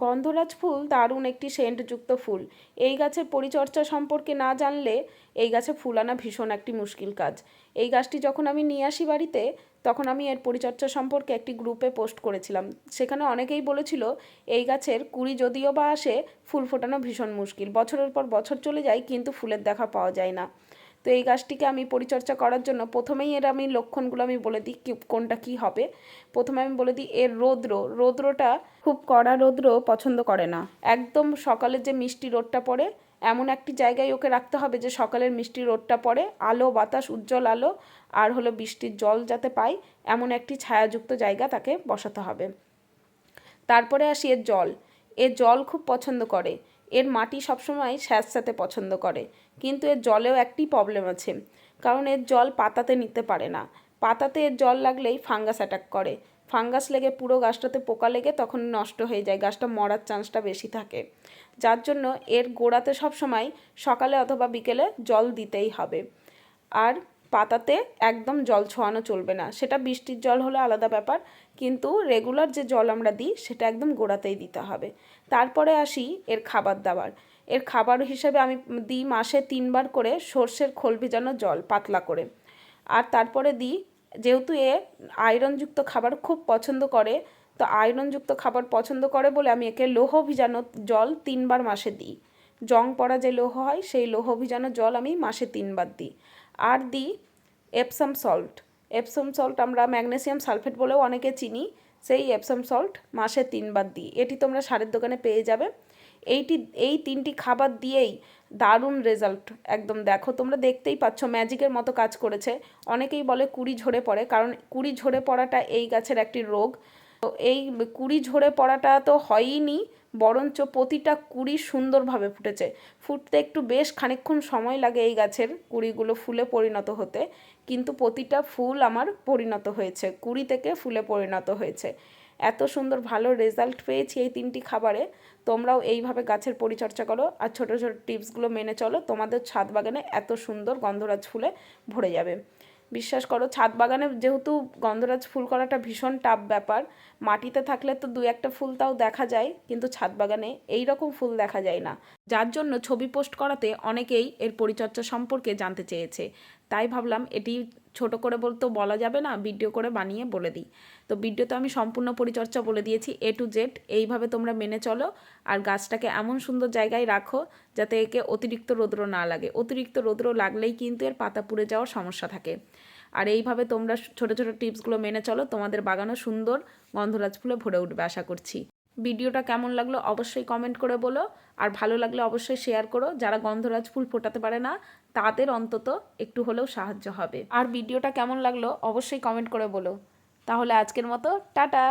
গন্ধরাজ ফুল দারুণ একটি সেন্টযুক্ত ফুল। এই গাছের পরিচর্যা সম্পর্কে না জানলে এই গাছে ফুল আনা ভীষণ একটি মুশকিল কাজ। এই গাছটি যখন আমি নিয়ে আসি বাড়িতে, তখন আমি এর পরিচর্যা সম্পর্কে একটি গ্রুপে পোস্ট করেছিলাম। সেখানে অনেকেই বলেছিল, এই গাছের কুড়ি যদিও বা আসে, ফুল ফোটানো ভীষণ মুশকিল। বছরের পর বছর চলে যায়, কিন্তু ফুলের দেখা পাওয়া যায় না। তো এই গাছটিকে আমি পরিচর্যা করার জন্য প্রথমেই এর আমি লক্ষণগুলো আমি বলে দিই কি, কোনটা কি হবে। প্রথমে আমি বলে দিই এর রৌদ্র। রৌদ্রটা খুব কড়া রৌদ্র পছন্দ করে না। একদম সকালে যে মিষ্টি রোদটা পড়ে, এমন একটি জায়গায় ওকে রাখতে হবে যে সকালের মিষ্টি রোদটা পড়ে, আলো, বাতাস, উজ্জ্বল আলো, আর হলো বৃষ্টির জল যাতে পায়, এমন একটি ছায়াযুক্ত জায়গা তাকে বসাতে হবে। তারপরে আসি এর জল। এ জল খুব পছন্দ করে। এর মাটি সবসময় স্যাঁতস্যাঁতে পছন্দ করে, কিন্তু এর জলেও একটি প্রবলেম আছে। কারণ এর জল পাতাতে নিতে পারে না। পাতাতে এর জল লাগলেই ফাঙ্গাস অ্যাটাক করে। ফাঙ্গাস লেগে পুরো গাছটাতে পোকা লেগে তখন নষ্ট হয়ে যায়, গাছটা মরার চান্সটা বেশি থাকে। যার জন্য এর গোড়াতে সবসময় সকালে অথবা বিকেলে জল দিতেই হবে। আর পাতাতে একদম জল ছোঁয়ানো চলবে না। সেটা বৃষ্টির জল হলে আলাদা ব্যাপার, কিন্তু রেগুলার যে জল আমরা দিই, সেটা একদম গোড়াতেই দিতে হবে। তারপরে আসি এর খাবার দাবার। এর খাবার হিসেবে আমি দিই মাসে তিনবার করে সর্ষের খোল ভেজানো জল পাতলা করে। আর তারপরে দিই, যেহেতু এ আয়রনযুক্ত খাবার খুব পছন্দ করে, তো আয়রনযুক্ত খাবার পছন্দ করে বলে আমি একে লৌহ ভিজানো জল তিনবার মাসে দিই। জং পড়া যে লৌহ হয়, সেই লৌহ ভিজানো জল আমি মাসে তিনবার দিই। আর দিই এপসাম সল্ট এপসাম সল্ট আমরা ম্যাগনেসিয়াম সালফেট বলেও অনেকে চিনি, সেই এপসাম সল্ট মাসে তিনবার দিই। এটি তোমরা সারের দোকানে পেয়ে যাবে। এইটি, এই তিনটি খাবার দিয়েই দারুণ রেজাল্ট একদম দেখো, তোমরা দেখতেই পাচ্ছ ম্যাজিকের মতো কাজ করেছে। অনেকেই বলে কুড়ি ঝরে পড়ে, কারণ কুড়ি ঝরে পড়াটা এই গাছের একটি রোগ। তো এই কুড়ি ঝরে পড়াটা তো হয়ইনি বরঞ্চ প্রতিটা কুড়ি সুন্দরভাবে ফুটেছে। ফুটতে একটু বেশ খানিকক্ষণ সময় লাগে এই গাছের কুড়িগুলো ফুলে পরিণত হতে, কিন্তু প্রতিটা ফুল আমার পরিণত হয়েছে। কুড়ি থেকে ফুলে পরিণত হয়েছে। এত সুন্দর ভালো রেজাল্ট পেয়েছি এই তিনটি খাবারে। তোমরাও এইভাবে গাছের পরিচর্যা করো আর ছোটো ছোটো টিপসগুলো মেনে চলো। তোমাদের ছাদ বাগানে এত সুন্দর গন্ধরাজ ফুলে ভরে যাবে। বিশ্বাস করো, ছাদ বাগানে যেহেতু গন্ধরাজ ফুল করাটা ভীষণ টাফ ব্যাপার, মাটিতে থাকলে তো দু একটা ফুল তাও দেখা যায়, কিন্তু ছাদ বাগানে এই রকম ফুল দেখা যায় না। যার জন্য ছবি পোস্ট করাতে অনেকেই এর পরিচর্যা সম্পর্কে জানতে চেয়েছে। তাই ভাবলাম এটি ছোট করে বলতেও বলা যাবে না, ভিডিও করে বানিয়ে বলে দিই। তো ভিডিওতে আমি সম্পূর্ণ পরিচর্যা বলে দিয়েছি এ টু জেড এইভাবে তোমরা মেনে চলো আর গাছটাকে এমন সুন্দর জায়গায় রাখো যাতে একে অতিরিক্ত রৌদ্র না লাগে। অতিরিক্ত রৌদ্র লাগলেই কিন্তু এর পাতা পুড়ে যাওয়ার সমস্যা থাকে। আর এইভাবে তোমরা ছোট ছোট টিপসগুলো মেনে চলো, তোমাদের বাগানও সুন্দর গন্ধরাজ ফুলে ভরে উঠবে, আশা করছি। ভিডিওটা কেমন লাগল অবশ্যই কমেন্ট করে বলো। আর ভালো লাগলে অবশ্যই শেয়ার করো। যারা গন্ধরাজ ফুল ফোটাতে পারে না, তাদের অন্তত একটু হলেও সাহায্য হবে। আর ভিডিওটা কেমন লাগল অবশ্যই কমেন্ট করে বলো। তাহলে আজকের মতো, টাটা!